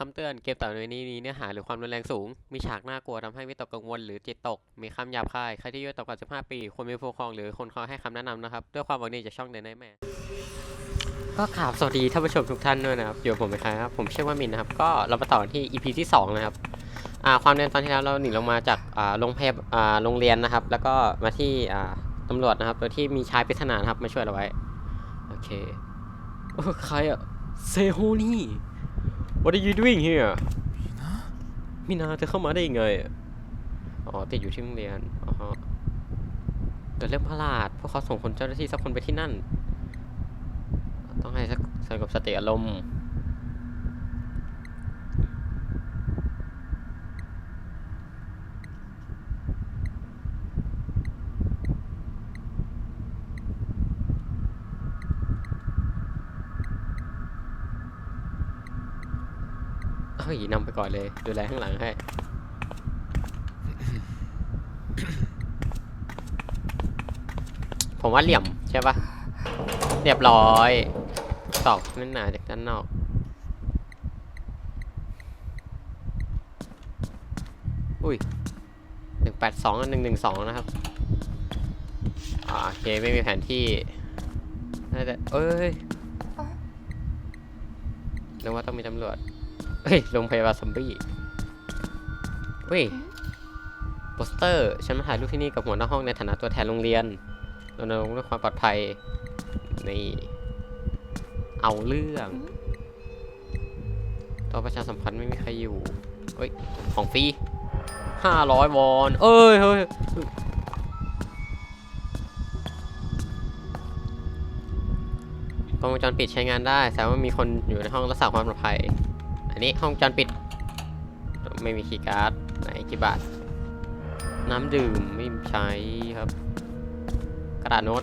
คำเตือน เกมต่อไปนี้มีเนื้อหาหรือความรุนแรงสูง มีฉากน่ากลัวทำให้วิตกกังวลหรือจิตตก มีคำหยาบคาย ใครที่อายุต่ำกว่า 15 ปี ควรมีผู้ปกครองหรือคนคอยให้คำแนะนำนะครับ ด้วยความหวังดีจากช่องเดนไนแมนก็กราบสวัสดีท่านผู้ชมทุกท่านด้วยนะครับ อยู่ผมนะครับ ผมชื่อว่ามินนะครับ ก็เรามาต่อที่ EP ที่ 2 นะครับอ่าความเดินตอนที่แล้วเราหนีลงมาจากอ่าโรงพยาบาลอ่าโรงเรียนนะครับ แล้วก็มาที่อ่าตำรวจนะครับโดยที่มีชายปริศนานครับมาช่วยเราไว้ โอเคเออใครอะเซโฮนี่ What are you doing here มินาเธอเข้ามาได้ยังไงอะอ๋อ ติดอยู่ที่โรงเรียน อ๋อฮะเกิดเรื่องประหลาดพวกเขาส่งคนเจ้าหน้าที่สักคนไปที่นั่น ต้องให้สักสงบสติอารมณ์ เฮ้ยนำไปก่อนเลย ดูแลข้างหลังให้ ผมว่าเหลี่ยมใช่ปะเรียบร้อยตอกนั่นหนาจากด้านนอก อุ้ยหนึ่งแปดสองหนึ่งหนึ่งสองนะครับอ่าโอเค ไม่มีแผนที่น่าจะเอ้ยนึกว่าต้องมีตำรวจ เฮ้ย โรงพยาบาลซอมบี้เฮ้ย โปสเตอร์ ฉันมาถ่ายรูปที่นี่กับหัวหน้าห้องในฐานะตัวแทนโรงเรียนรณรงค์เรื่องความปลอดภัย นี่ เอาเรื่องตัวประชาสัมพันธ์ไม่มีใครอยู่ เฮ้ย ของฟรีห้าร้อยวอน เอ้ย เฮ้ยกล้องวงจรปิดใช้งานได้แสดงว่ามีคนอยู่ในห้องรักษาความปลอดภัย อันนี้ห้องจรปิด ไม่มีคีย์การ์ดไหนกี่บาท น้ำดื่มไม่ใช้ครับ กระดาษโน้ต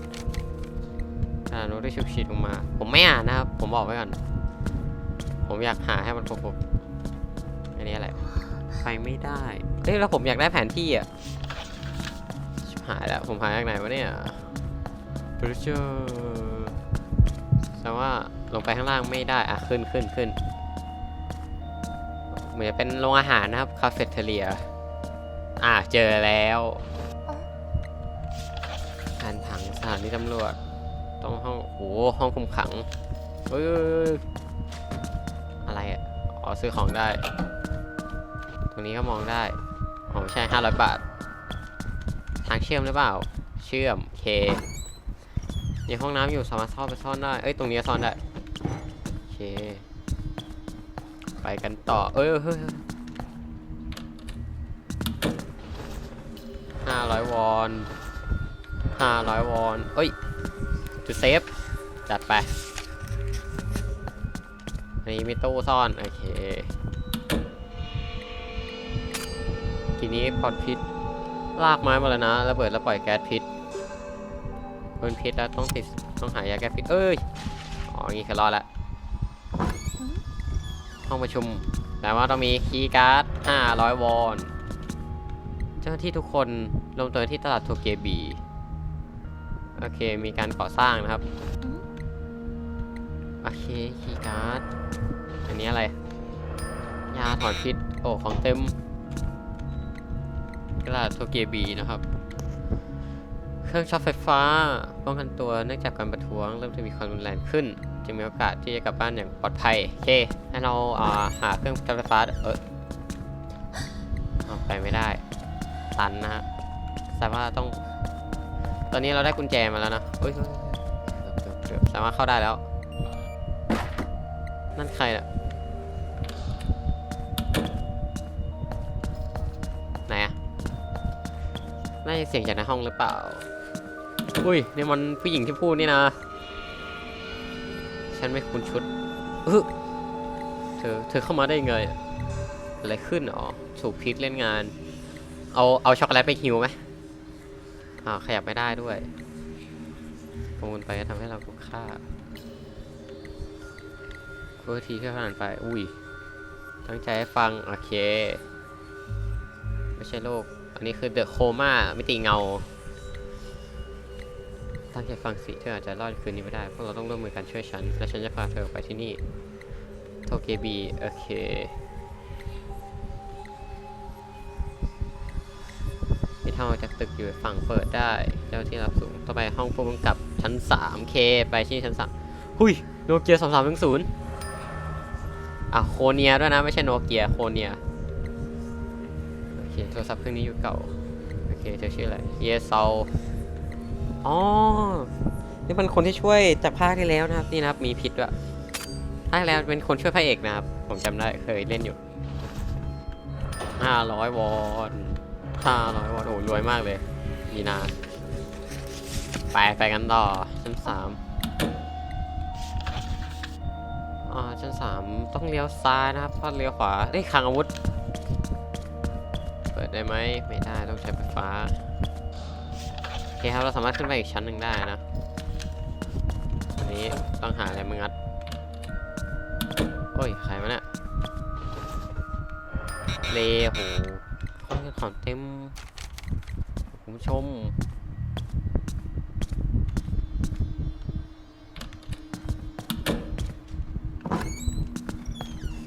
กระดาษโน้ตที่ชุบชีดลงมา ผมไม่อ่านนะครับ ผมบอกไว้ก่อน ผมอยากหาให้มันครบๆอันนี้อะไรไปไม่ได้เอ้ยแล้วผมอยากได้แผนที่อะหายแล้ว ผมหาจากไหนวะเนี่ยบรูเจอร์แสดงว่าลงไปข้างล่างไม่ได้ อะ ขึ้นขึ้นขึ้น เหมือนจะเป็นโรงอาหารนะครับ คาเฟ่เทเลีย อ่าเจอแล้วการผังสถานีตำรวจ ต้องห้องโอ้หห้องคุมขังเฮ้ยอะไรอะอ๋อซื้อของได้ ตรงนี้ก็มองได้อ๋อไม่ใช่ 500 บาท ทางเชื่อมหรือเปล่า เชื่อมเคมีห้องน้ำอยู่สามารถซ่อนไปซ่อนได้ เอ้ย ตรงนี้ซ่อนได้ โอเค ไปกันต่อ เอ้ยเฮ้ยห้าร้อยวอนห้าร้อยวอน เอ้ย จุดเซฟ จัดไปนนี้มีตู้ซ่อน โอเค ทีนี้ปลอดพิษ ลากไม้มาแล้วนะระเบิดแล้วปล่อยแก๊สพิษเป็นพิษแล้วต้องติด ต้องหายาแก้พิษ เอ้ย อ๋ออย่างงี้คือรอดละ ห้องประชุมแปลว่าต้องมีคีย์การ์ด 500 วอน เจ้าหน้าที่ทุกคนลงตัวที่ตลาดโทเกบี โอเค มีการก่อสร้างนะครับ โอเค คีย์การ์ด อันนี้อะไร ยาถอนพิษ โอ้ ของเต็ม ตลาดโทเกบีนะครับ เครื่องช็อตไฟฟ้าป้องกันตัวเนื่องจากการประท้วงเริ่มจะมีความรุนแรงขึ้นจึงมีโอกาสที่จะกลับบ้านอย่างปลอดภัยโอเคให้เราอ่าหาเครื่องช็อตไฟฟ้าเออเอาไปไม่ได้ตันนะฮะแต่ว่าต้อง ตอนนี้เราได้กุญแจมาแล้วนะเฮ้ยสามารถเข้าได้แล้ว นั่นใครน่ะไหนอะน่าจะเสียงจากในห้องหรือเปล่า อุ้ยนี่มันผู้หญิงที่พูดนี่นะ ฉันไม่คุ้นชุดเออเธอ เธอเข้ามาได้ยังไงอะไรขึ้นอ๋อถูกพิษเล่นงาน เอาเอาช็อกโกแลตไปฮิวไหมอ่าขยับไม่ได้ด้วยกังวลไปทำให้เราถูกฆ่าเพื่อทีที่ผ่านไป อุ้ย ตั้งใจให้ฟัง โอเค ไม่ใช่โรคอันนี้คือเดอะโคม่ามิติเงา ตั้งใจฟังสิเธออาจจะรอดคืนนี้ไม่ได้พวกเราต้องร่วมมือกันช่วยฉัน และฉันจะพาเธอไปที่นี่ โทเกบีโอเคที่เท่าจากตึกอยู่ฝั่งเปิดได้ เจ้าที่รับสูง ต่อไปห้องผู้กำกับชั้น 3K ไปที่ชั้น 3 หุยโนเกีย2310อะโคเนียด้วยนะ ไม่ใช่โนเกียโคเนีย โอเค โทรศัพท์เครื่องนี้อยู่เก่า โอเคเธอชื่ออะไร เยซา อ๋อ นี่เป็นคนที่ช่วยจากภาคที่แล้วนะครับ นี่นะครับ มีพิษด้วยภาคแล้วเป็นคนช่วยพระเอกนะครับ ผมจำได้เคยเล่นอยู่500วอน500วอนโอ้โหรวยมากเลย มีนา ไปไปกันต่อ ชั้น3อ่า ชั้น3ต้องเลี้ยวซ้ายนะครับถ้าเลี้ยวขวาได้ยคลังอาวุธ เปิดได้ไหม ไม่ได้ ต้องใช้ไฟฟ้า คครับ เราสามารถขึ้นไปอีกชั้นหนึ่งได้นะอันนี้ต้องหาอะไรมางัด โอ้ยใครวะเนี่ยเลโหข้อของเต็มคุณผู้ชม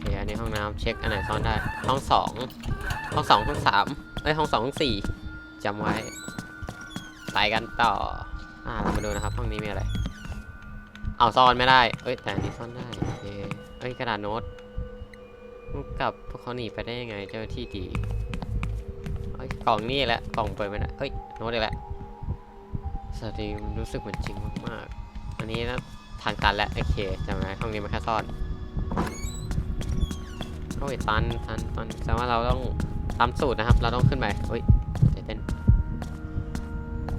เคอันนี้ห้องน้ำเช็คอันไหนซ่อนได้ ห้องสองห้องสองห้องสามเอ้ยห้องสองห้องสี่จำไว้ ไปกันต่อ อ่าเรามาดูนะครับห้องนี้มีอะไร เอาซ่อนไม่ได้ เอ้ยแต่อันนี้ซ่อนได้โอเคเอ้ยกระดาษโน้ตกับพวกเขาหนีไปได้ยังไงเจ้าที่ดีเอ้ยกล่องนี่แหละกล่องเปิดไม่ได้เอ้ยโน้ตอีกแหล้วสวัสดีรู้สึกเหมือนจริงมากๆ อันนี้นะทางตันแล้วโอเคจำไว้ห้องนี้มันแค่ซ่อนโอ้ยตันตันตันแสดงว่าเราต้องตามสูตรนะครับ เราต้องขึ้นไปเฮ้ยเต้น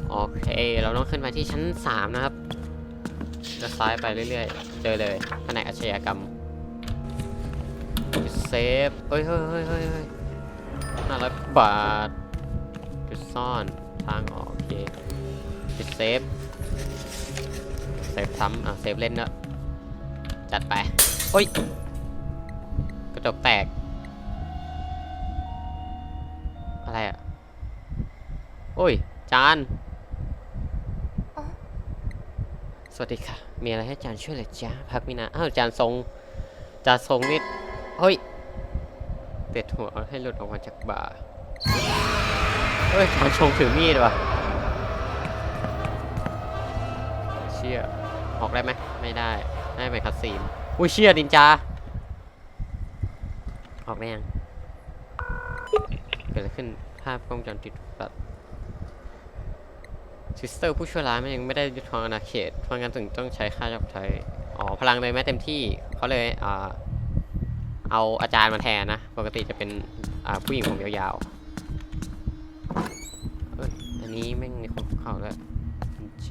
โอเค เราต้องขึ้นไปที่ชั้น 3 นะครับ จะซ้ายไปเรื่อยๆ เจอเลยแผนกอาชญากรรมจุดเซฟเฮ้ยเฮ้ยเฮ้ยเฮ้ยเฮ้ยห้าร้อยบาทจุดซ่อนทางออกโอเคจุดเซฟเซฟซ้ำอะเซฟเล่นเนอะจัดไปเฮ้ยกระจกแตก อะไรอะ โอ้ย จาน อ๋อ สวัสดีค่ะ มีอะไรให้อาจานช่วยเหรือจ๊ะพักมินา อ้าวจานทรงจานทรงนี่เฮ้ยเด็ดหัวให้หลุดออกมาจากบ่าเฮ้ยจานทรงถือมีดว่ะเชี่ยออกได้ไหมไม่ได้ให้ไปคัดซีนอุ้ยเชี่ยดินจาออกได้ยังเกิดอะไรขึ้นภาพกล้องวงจรปิดตัด ซิสเตอร์ผู้ช่วยร้ายมันยังไม่ได้ยึดครองอาณาเขตเพราะงั้นถึงต้องใช้ค่าจับใช้อ๋อพลังเลยไม่เต็มที่เขาเลยอ่าเอาอาจารย์มาแทนนะ ปกติจะเป็นอ่าผู้หญิงผมยาวๆเอ้ยอันนี้แม่งมีคนเข่าด้วยกุญแจ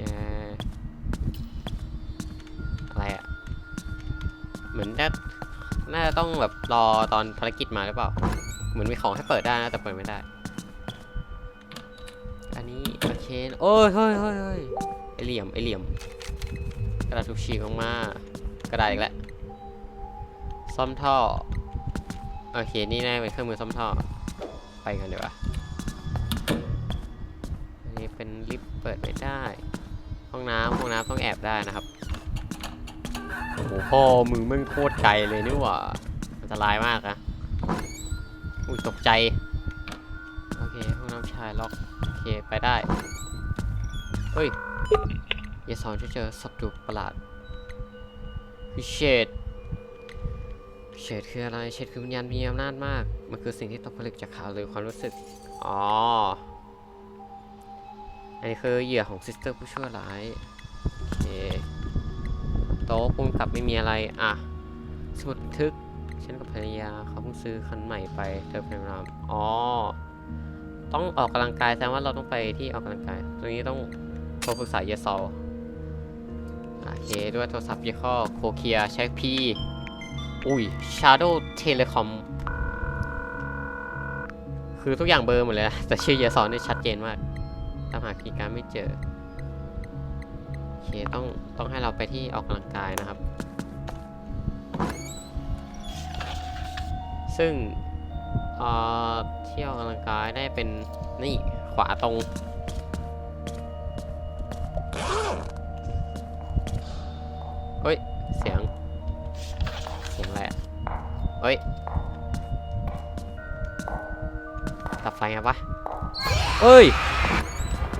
อะไรอะเหมือนจะน่าจะต้องแบบรอตอนภารกิจมาหรือเปล่า เหมือนมีของให้เปิดได้นะ แต่เปิดไม่ได้ เคโอ้ยเฮ้ยเฮ้ยเฮ้ยไอเหลี่ยมไอเหลี่ยม กระดาษถูกฉีกออกมากระดาษอีกแล้วซ่อมท่อโอเคนี่น่าจะเป็นเครื่องมือซ่อมท่อไปกันเดี๋ยวาอันนี้เป็นลิฟต์เปิดไม่ได้ ห้องน้ำห้องน้ำต้องแอบได้นะครับโอ้โหพ่อมึงมึงโคตรไกลเลยนี่หว่าอันตรายมากนะอุ้ยตกใจ โอเค ห้องน้ำชายล็อก โอเค ไปได้ เฮ้ยอย่าสอนจะเจอสัตว์ดุประหลาดพิเชดพิเชดคืออะไรเชดคือวิญญาณมีอำนาจมาก มันคือสิ่งที่ตกผลึกจากข่าวหรือความรู้สึก อ๋อ อันนี้คือเหยื่อของซิสเตอร์ผู้ชั่วร้ายโอเคโต๊ะปุ่มกลับไม่มีอะไร อะ สมุดบันทึกฉันกับภรรยาเขาเพิ่งซื้อคันใหม่ไปเธอเป็นรามอ๋อ ต้องออกกำลังกายแสดงว่าเราต้องไปที่ออกกำลังกาย ตรงนี้ต้อง โทรปรึกษาเยซอลโอเค ด้วยโทรศัพท์ยี่ห้อโคเคียใช้ P อุ้ย Shadow Telecom คือทุกอย่างเบอร์หมดเลย แต่ชื่อเยซอลนี่ชัดเจนมากตามหาคีย์การไม่เจอ โอเค ต้อง ต้องให้เราไปที่ออกกำลังกายนะครับ ซึ่งเอ่อที่ออกกำลังกายได้เป็นนี่ขวาตรง ฮ้ยตับไฟไงวะเอ้ย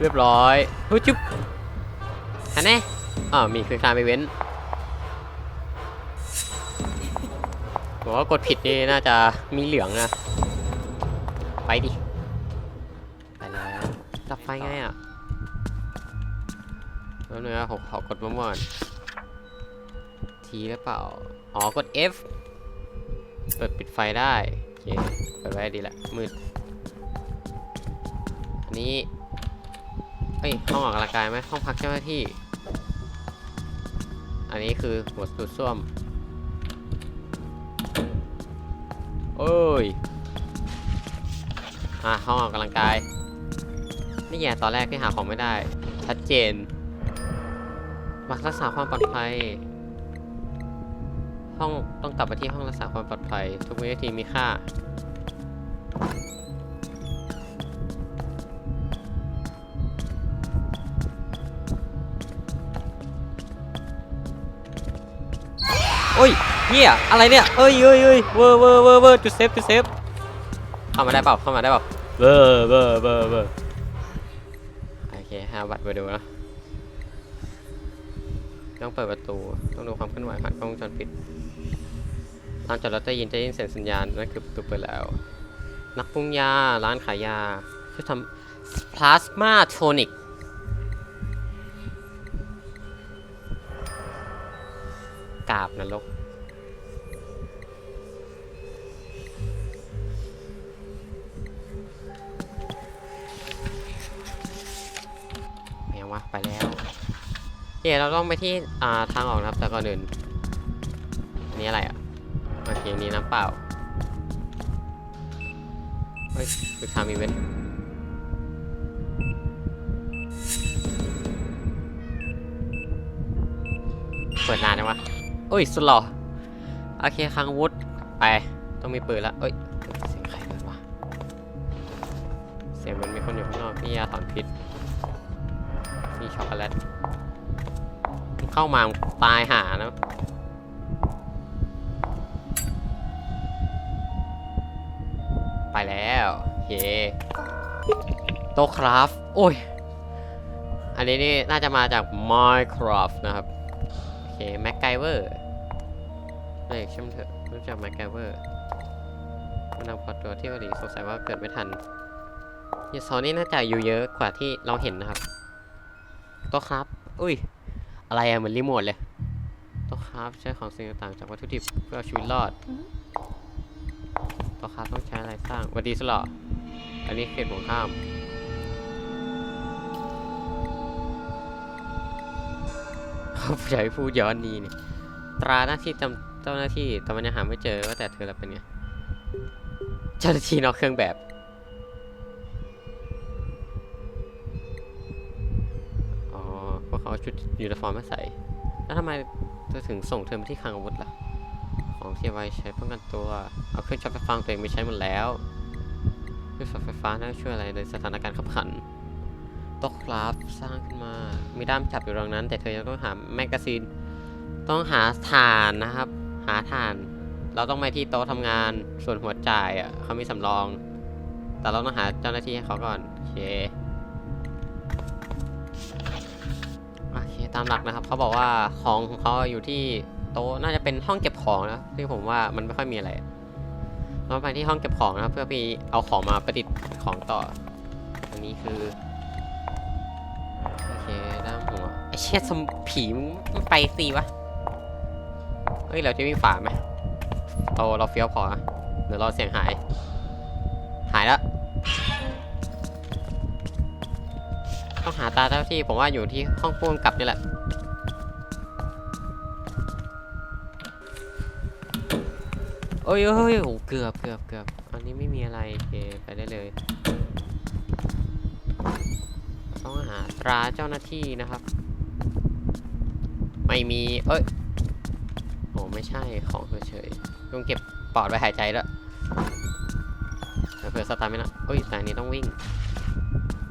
เรียบร้อยเฮ้ยจุ๊บฮันแน่อ่ามีคือกาไปเว้นบอกว่ากดผิดนี่น่าจะมีเหลืองนะไปดิ ไปแล้วดับไฟไงอะแล้วเนื้อผมขอกดมั่วๆทีหรือเปล่า อ๋อ กด F เปิดปิดไฟได้โอเคเปิดไว้ดีละมืดอันนี้เอ้ยห้องออกกำลังกายไหมห้องพักเจ้าหน้าที่ อันนี้คือหัวดูดซ่วมโอ้ยอะห้องออกกำลังกาย นี่ไงตอนแรกที่หาของไม่ได้ ชัดเจนมารักษาความปลอดภัย ห้องต้องกลับไปที่ห้องรักษาความปลอดภัย ทุกวินาทีมีค่า โอ้ยเฮียอะไรเนี่ยเอ้ยเอ้ยเอ้ยเวอร์เวอร์เวอร์เวอร์จุดเซฟจุดเซฟเข้ามาได้เปล่าเข้ามาได้เปล่าเบอร์เบอร์เบอร์เบอร์โอเคหาบัตรไปดูนะต้องเปิดประตู ต้องดูความเคลื่อนไหวผ่านกล้องวงจรปิด ตอนจอดรถได้ยินจะยินเสียงสัญญาณนั่นคือประตูเปิดแล้ว นักปรุงยา ร้านขายยาช่วยทำพลาสมาโทนิกกาบนรกไปยังวะไปแล้วเดี๋ยวเราต้องไปที่ทางออกนะครับแต่ก่อนอื่นอันนี้อะไรอะ โอเคนี่น้ำเปล่า เฮ้ยคือทางอีเวนต์เปิดนานนะวะโอ้ย สุดหล่อ โอเคคังวุฒไป ต้องมีปืนละเอ้ย เสียงใครเปิดวะ เสียงเหมันมีคนอยู่ข้างนอกพี่ยาถอนพิษมีช็อกโกแลต เข้ามาตายหานะ เค โตคราฟโอ้ย อันนี้นี่น่าจะมาจาก Minecraft นะครับ โอเคแม็กไกเวอร์เฮ้ยช่างเถอะรู้จักแม็กไกเวอร์มันนำพอตัวที่เกาหลีสงสัยว่าเกิดไม่ทันยาซอนี่น่าจะอยู่เยอะกว่าที่เราเห็นนะครับ โตครับ อุ้ย อะไรอะเหมือนรีโมทเลย โตครับใช้ของสิ่งต่างๆจากวัตถุดิบเพื่อเอาชีวิตรอด โตครับต้องใช้อะไรสร้างวัสดีสลอ อันนี้เขตของข้ามเขาใช้พูดย้อนนีเนี่ย ตราหน้าที่จำเจ้าหน้าที่แต่มันยังหาไม่เจอว่าแต่เธอละเป็นไง เจ้าหน้าที่นอกเครื่องแบบอ๋อพวกเขาเอาชุดยูนิฟอร์มมาใส่ แล้วทำไมเธอถึงส่งเธอมาที่คลังอาวุธล่ะ ของที่ไว้ใช้ป้องกันตัว เอาเครื่องช็อตไฟฟ้าของตัวเองไปใช้หมดแล้ว เครื่องช็อตไฟฟ้าน่าช่วยอะไรในสถานการณ์ขับขันโต๊ะคราฟสร้างขึ้นมา มีด้ามจับอยู่ตรงนั้น แต่เธอยังต้องหาแมกกาซีน ต้องหาถ่านนะครับ หาถ่าน เราต้องไปที่โต๊ะทำงาน ส่วนหัวจ่ายอะเขามีสำรอง แต่เราต้องหาเจ้าหน้าที่ให้เขาก่อนโอเคโอเค ตามหลักนะครับ เขาบอกว่าของของเขาอยู่ที่โต๊ะน่าจะเป็นห้องเก็บของนะที่ผมว่ามันไม่ค่อยมีอะไร เราไปที่ห้องเก็บของนะครับ เพื่อไปเอาของมาประดิษฐ์ของต่ออันนี้คือ โอเคด้ามหัวไอเชี่ยสมผีมึงไปสิวะ เฮ้ย เราจะวิ่งฝ่าไหมเราเราเฟี้ยวพอเดี๋ยวเราเสียงหาย หายแล้วต้องหาตาเจ้าที่ผมว่าอยู่ที่ห้องพ่วงกับนี่แหละ โอ้ยโอ้ยโอ้เกือบเกือบเกือบอันนี้ไม่มีอะไรโอเคไปได้เลย ต้องหาตราเจ้าหน้าที่นะครับ ไม่มี เอ้ยโอ้ไม่ใช่ของเฉยๆต้องเก็บปอดไว้หายใจแล้วยเผื่อสตาร์ทไม่นะเอ้ยแต่อันนี้ต้องวิ่ง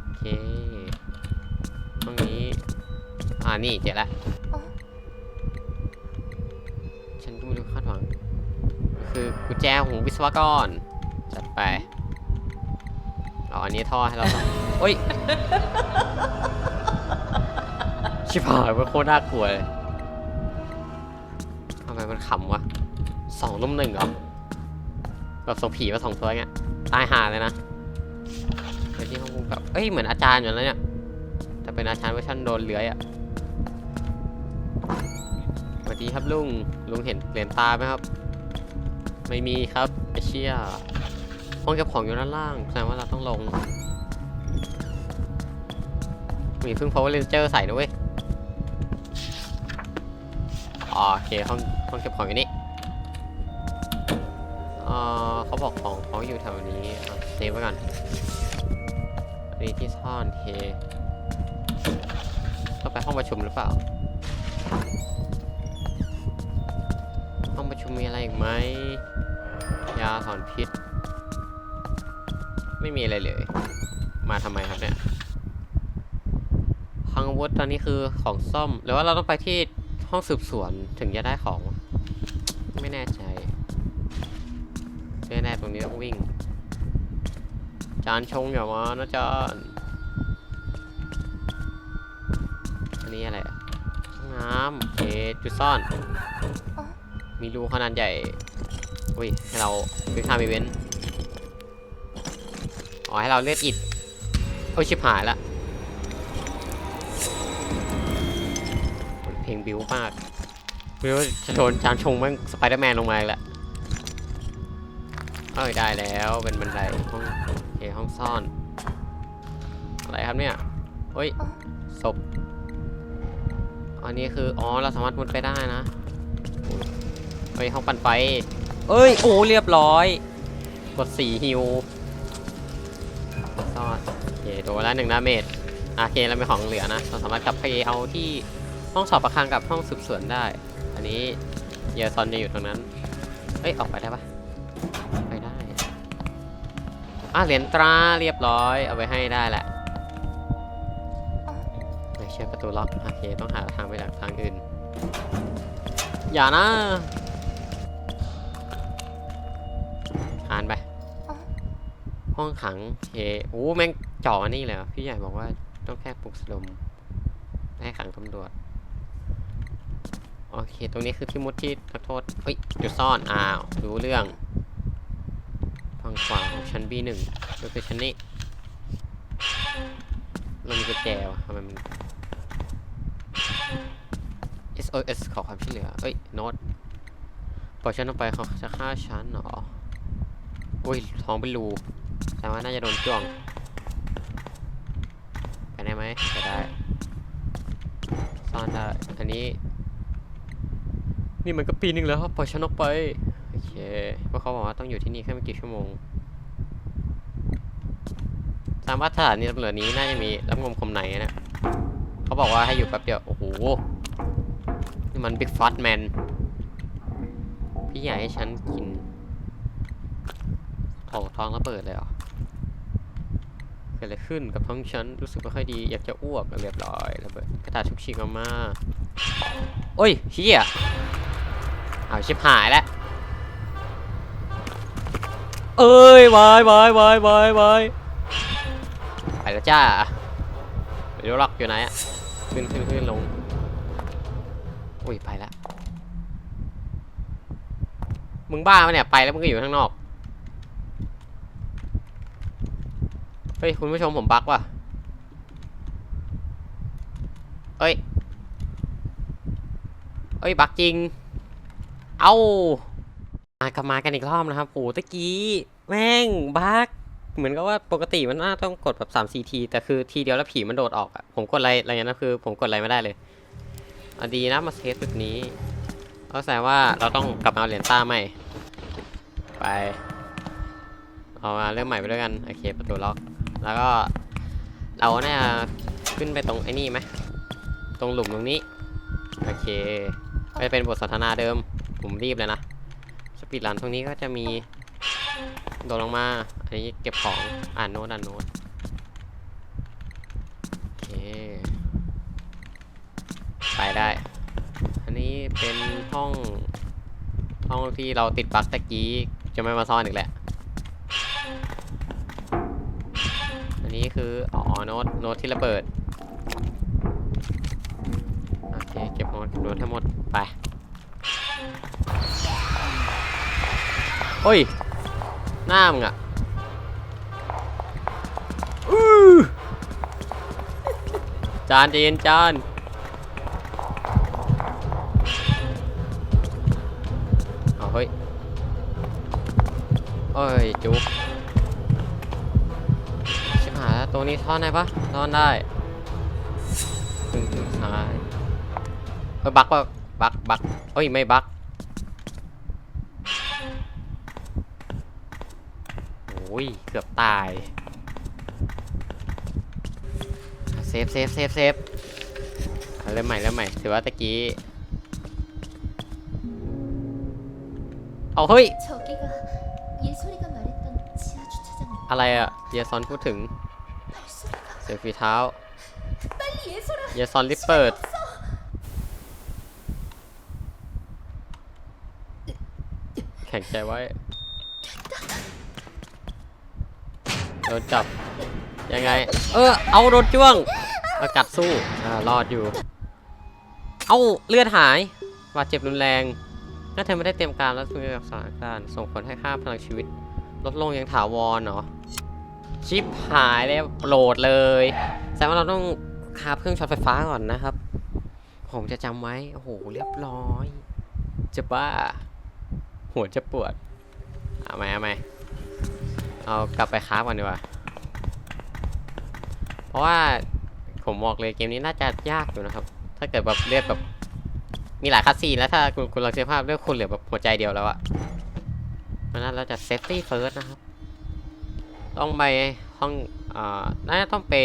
โอเคห้องนี้อ่านี่เจอละอ๋อฉันก็ไม่รู้คาดหวัง คือคือกุญแจของวิศวกร จัดไปเอาอันนี้ท่อให้เราต่อโอ้ย ชิบหายมันโคตรน่ากลัวเลยทำไมมันขำวะสองลุ่มหนึ่งเหรอ แบบส่งผีมาสองตัวเงี้ย ตายหาเลยนะไปที่ห้องคุมกับเอ้ย เหมือนอาจารย์อยู่แล้วเนี่ย แต่เป็นอาจารย์เวอร์ชันโดนเลื้อยอะสวัสดีครับลุง ลุงเห็นเหรียญตาไหมครับ ไม่มีครับไอเชี่ยห้องเก็บของอยู่ด้านล่างแสดงว่าเราต้องลง มีพึ่ง power ranger ใส่นะเว้ยอ๋อโอเคห้องห้องเก็บของอยู่นี่เออเขาบอกของเขาอยู่แถวนี้เซฟไว้ก่อนนี่ที่ซ่อนเคต้องไปห้องประชุมหรือเปล่า ห้องประชุมมีอะไรอีกไหมาถอนพิษ ไม่มีอะไรเลย มาทำไมครับเนี่ยพังอาวุธตอนนี้คือของซ่อม หรือว่าเราต้องไปที่ห้องสืบสวนถึงจะได้ของวะไม่แน่ใจแน่ๆตรงนี้ต้องวิ่ง จานชงอย่ามานะจานอันนี้อะไรอะห้องน้ำโอเคจุดซ่อน มีรูขนาดใหญ่ อุ้ย ให้เราคือทำอีเวนต์อ๋อ ให้เราเลือกอิดโอ้ยชิบหายละเพลงบิวมากไม่รู้ว่าจะโดนจานชงแม่งสไปเดอร์แมนลงมาอีกแล้วเอ้ยได้แล้วเป็นบันไดห้องโอเคห้องซ่อน อะไรครับเนี่ยเฮ้ยศพอันนี้คือ อ๋อ เราสามารถมุดไปได้นะเฮ้ยห้องปั่นไฟ เอ้ย โอ้ เรียบร้อย กดสีฮิวซอดโอเคโดนละหนึ่งดาเมจอะโอเคเรามีของเหลือนะเราสามารถกลับไปเอาที่ห้องสอบประคังกับห้องสืบสวนได้ อันนี้เยอซอนจะอยู่ตรงนั้น เอ้ย ออกไปได้ปะไปได้ อะเหรียญตราเรียบร้อย เอาไปให้ได้แหละไม่ใช่ประตูล็อก โอเค ต้องหาทางไปจากทางอื่น อย่านะ คานไป ห้องขังเคโอ้แม่งจ่อนี่เลยเหรอพี่ใหญ่บอกว่าต้องแค่ปลุกสลมไม่ให้ขังตำรวจโอเค ตรงนี้คือที่มุดที่นักโทษเฮ้ยจุดซ่อน อ้าว รู้เรื่องฝั่งขวาของชั้น B1 ก็คือชั้นนี้เรามีกุญแจวะทำไมมัน SOS ขอความช่วยเหลือเอ้ย โน้ตปล่อยฉันออกไปเขาจะฆ่าฉันเหรอ อุ้ยท้องเป็นรูแต่ว่าน่าจะโดนจ้วงไปได้ไหมไปได้ ซ่อนได้ อันนี้ นี่มันก็ปีหนึ่งแล้วครับปล่อยฉันออกไป โอเคเพราะเขาบอกว่าต้องอยู่ที่นี่แค่ไม่กี่ชั่วโมง ตามมาตรฐานนี่ตำรวจนี้น่าจะมีรับงมคมไหนนะ เขาบอกว่าให้อยู่แป๊บเดียว โอ้โห นี่มันบิ๊กฟ t ตแมน พี่ใหญ่ให้ฉันกิน โถท้องระเบิดเลยเหรอเกิดอะไรขึ้นกับท้องฉันรู้สึกไม่ค่อยดีอยากจะอ้วกเรียบร้อยระเบิดกระดาษชุกชิงออกมาโอ้ยเฮียเอาชิบหายแล้วเอ้ยวายวายวายวายวายไปแล้วจ้าไปดูล็อกอยู่ไหนอะขึ้นขึ้นขึ้นลงอุ้ยไปแล้วมึงบ้าปะเนี่ยไปแล้วมึงก็อยู่ข้างนอก เฮ้ย คุณผู้ชมผมบักว่ะเอ้ย เอ้ย บักจริง เอามากลับมากันอีกรอบนะครับโหตะกี้ แม่ง บักเหมือนกับว่าปกติมันน่าต้องกดแบบ3 4ที แต่คือทีเดียวแล้วผีมันโดดออกอะผมกดอะไรอะไรเงี้ยนะคือ ผมกดอะไรไม่ได้เลยอะดีนะมาเทสจุดนี้ก็แสดงว่าเราต้องกลับมาเอาเหรียญต้าใหม่ ไป เอามาเริ่มใหม่ไปด้วยกัน โอเค ประตูล็อก แล้วก็เราเนี่ยขึ้นไปตรงไอ้นี่ไหมตรงหลุมตรงนี้ โอเคก็จะเป็นบทสนทนาเดิม ผมรีบเลยนะ สปีดรันตรงนี้ก็จะมีโดดลงมา อันนี้เก็บของ อ่านโน้ตอ่านโน้ตโอเค ไปได้ อันนี้เป็นห้อง ห้องที่เราติดบั๊กตะกี้ จะไม่มาซ่อนอีกแหละ นี้คือ อ๋อ โน้ต โน้ตที่ระเบิด โอเค เก็บโน้ตเก็บโน้ตทั้งหมด ไป โอ้ย หน้ามึงอะจานจเย็นจาน ตรงนี้ท่อนได้ปะท่อนได้ถึงถึงหายเออบักปะบักบักเอ้ยไม่บักโอ้ยเกือบตายเซฟเซฟเซฟเซฟเริ่มใหม่เริ่มใหม่ถือว่าตะกี้เอาเฮ้ยอะไรอะเดียซอนพูดถึง เสียฝีเท้าเยซอนรีบเปิด แข็งใจไว้ โดนจับ ยังไง เออ เอาโดนจ้วงอากัดสู้ อ่ารอดอยู่ เอาเลือดหายบาดเจ็บรุนแรงน่าจะไม่ได้เตรียมการและทุนกับสถานการณ์ส่งผลให้ค่าพลังชีวิต ลดลงอย่างถาวรเนาะ ชิปหายแล้วโหลดเลยแสดงว่าเราต้องคาเครื่องช็อตไฟฟ้าก่อนนะครับ ผมจะจำไว้ โอ้โห เรียบร้อย จะบ้า หัวจะปวด เอาไหมเอาไหมเอากลับไปคาก่อนดีกว่า เพราะว่าผมบอกเลยเกมนี้น่าจะยากอยู่นะครับ ถ้าเกิดแบบเลือดแบบ มีหลายคัสซีนแล้วถ้าคุณคุณลองเสียภาพเลือดคุณเหลือแบบหัวใจเดียวแล้วอะเพราะนั้นเราจะเซฟตี้เฟิร์สนะครับ ต้องไปห้องอ่าน่าจะต้องไป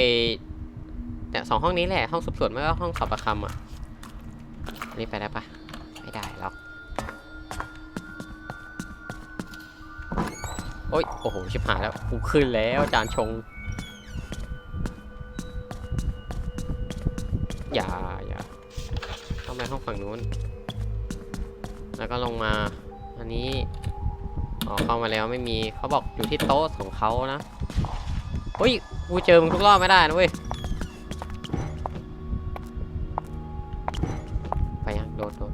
เนี่ยสองห้องนี้แหละ ห้องสืบสวนไม่ก็ห้องสอบประคำอะอันนี่ไปได้ปะไม่ได้หรอก โอ้ย โอ้โห ชิบหายแล้ว กูขึ้นแล้วจานชง อย่า อย่าต้องไปห้องฝั่งนู้น แล้วก็ลงมา อันนี้ อ๋อเข้ามาแล้วไม่มีเขาบอกอยู่ที่โต๊ะของเขานะเฮ้ยกูเจอมึงทุกรอบไม่ได้นะเว้ยไปยังโดดโดด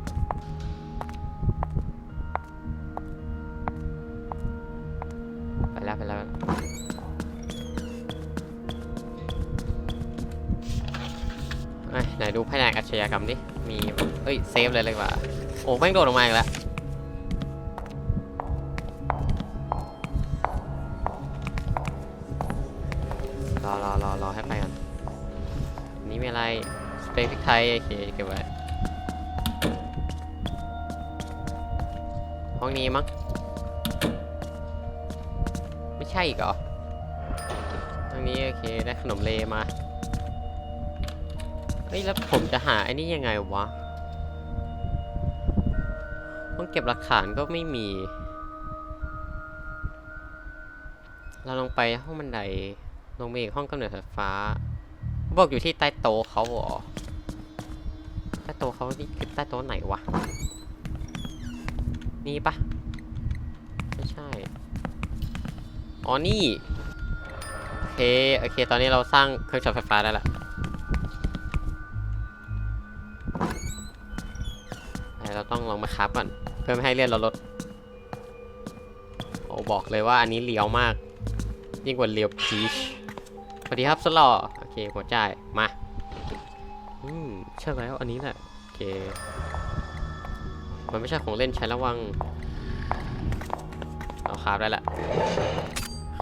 ไปแล้วไปแล้วไหนดูแผนกอาชญากรรมดิมีเอ้ยเซฟเลยเลยว่าโอ้แม่งโดดออกมาอีกแล้ว ไทยโอเคเก็บไว้ ห้องนี้มั้ง ไม่ใช่อีกเหรอห้องนี้โอเคได้ขนมเลมา เฮ้ยแล้วผมจะหาไอ้นี่ยังไงวะ ห้องเก็บหลักฐานก็ไม่มี เราลงไปห้องบันไดลงไปอีกห้องกำเนิดไฟฟ้า บอกอยู่ที่ใต้โต๊ะเขาเหรอ ใต้โต๊ะเขานี่คือใต้โต๊ะไหนวะ นี่ปะไม่ใช่ อ๋อ นี่ โอเค โอเค ตอนนี้เราสร้างเครื่องช็อตไฟฟ้าได้ละแต่เราต้องลองมาคับก่อนเพื่อไม่ให้เลื่อนเราลดโอ้บอกเลยว่าอันนี้เลี้ยวมาก ยิ่งกว่าเลี้ยวพีชสวัสดีครับสลอโอเคหัวจ่ายมา อืมใช่แล้วอันนี้แหละโอเค มันไม่ใช่ของเล่นใช้ระวัง เอาคราฟได้ละ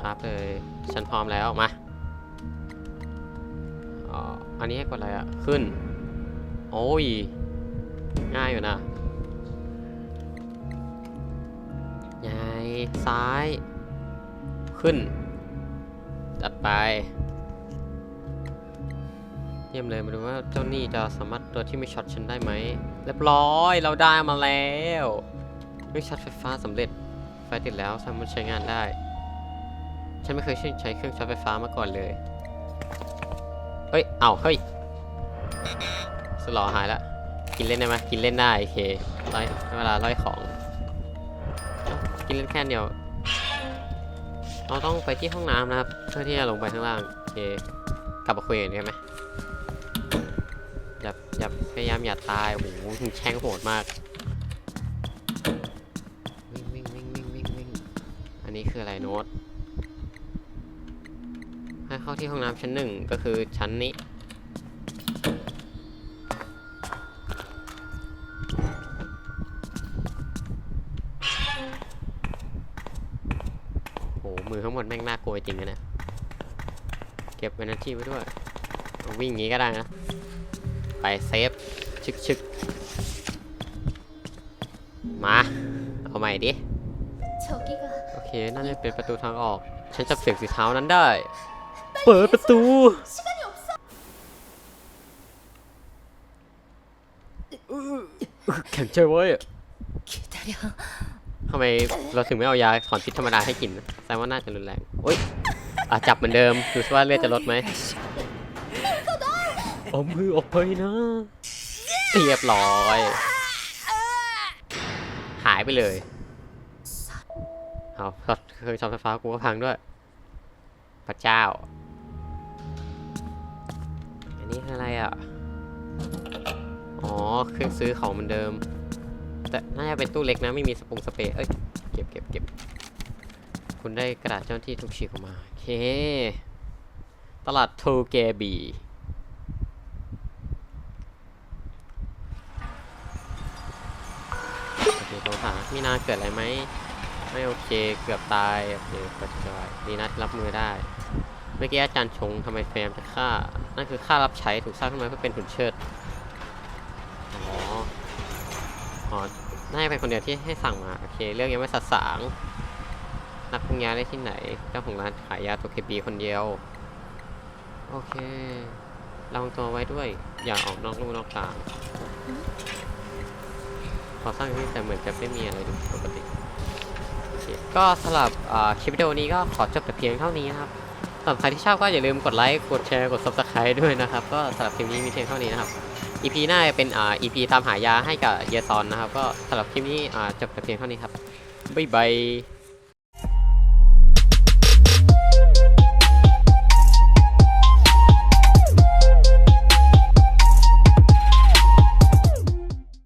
คราฟเลยฉันพร้อมแล้วมาอันนี้ให้กดอะไรอะขึ้น โอ้ย ง่ายอยู่นะยายซ้าย ขึ้น จัดไป ยี่ยมเลยมาดูว่าเจ้านี่จะสามารถตัวที่ไม่ช็อตฉันได้ไหมเรียบร้อยเราได้มาแล้วไม่ช็อตไฟฟ้าสำเร็จไฟติดแล้วสามารถใช้งานได้ ฉันไม่เคยใช้เครื่องช็อตไฟฟ้ามาก่อนเลยเฮ้ยเอาเฮ้ยสลอหายละกินเล่นได้ไหมกินเล่นได้โอเคร้อยเวลาร้อยของ กินเล่นแค่เดียวเราต้องไปที่ห้องน้ำนะครับ เพื่อที่จะลงไปข้างล่างโอเคกลับมาคุยกันได้ไหม อย่าอย่าพยายามอย่าตายโอ้โหแช่งโหดมากวิ่งวิ่งวิ่งวิ่งวิ่งวิ่งอันนี้คืออะไรโน้ตให้เข้าที่ห้องน้ำชั้นหนึ่งก็คือชั้นนี้โหมือข้างบนแม่งน่ากลัวจริงนะเนี่ยเก็บเอเนจีไว้ด้วย วิ่งอย่างงี้ก็ได้นะ ไปเซฟชึกชึกมา เอาใหม่ดิ โอเค น่าจะเป็นประตูทางออก ฉันจับเสียงสีเท้านั้นได้ เปิดประตู แข็งใจเว้ยทำไมเราถึงไม่เอายาถอนพิษธรรมดาให้กินแสดงว่าน่าจะรุนแรงโอ๊ยจับเหมือนเดิม ดูสิว่าเลือดจะลดไหม เอามือออกไปนะเรียบร้อย หายไปเลยเอาเครื่องช็อตไฟฟ้ากูก็พังด้วย พระเจ้า อันนี้อะไรอะ อ๋อเครื่องซื้อของเหมือนเดิม แต่น่าจะเป็นตู้เล็กนะ ไม่มีสปงสเปรย์เอ้ย เก็บเก็บเก็บคุณได้กระดาษเจ้าหน้าที่ทุกฉีกออกมา โอเค ตลาดโทเกบี โอเคโทรหามีนาเกิดอะไรไหมไม่โอเคเกือบตายโอเคปัจจัยดีนะที่รับมือได้ เมื่อกี้อาจารย์ชงทำไมแฟมจะฆ่า นั่นคือค่ารับใช้ถูกสร้างขึ้นมาเพื่อเป็นหุ่นเชิดอ๋ออ๋อน่าจะเป็นคนเดียวที่ให้สั่งมาโอเคเรื่องยังไม่สัดสางนักปรุงยาได้ที่ไหนเจ้าของร้านขายยาตัวเคบีคนเดียว โอเคระวังตัวไว้ด้วย อย่าออกนอกลู่นอกทาง ขอสร้างที่แต่เหมือนจะไม่มีอะไรดูปกติก็สำหรับคลิปวิดีโอนี้ก็ขอจบแต่เพียงเท่านี้นะครับสำหรับใครที่ชอบก็อย่าลืมกดไลค์ กดแชร์ กด subscribe ด้วยนะครับ ก็สำหรับคลิปนี้มีเพียงเท่านี้นะครับ EP หน้าจะเป็นอ่า EP ตามหายาให้กับเยซอนนะครับ ก็สำหรับคลิปนี้อ่าจบแต่เพียงเท่านี้ครับบ๊ายบาย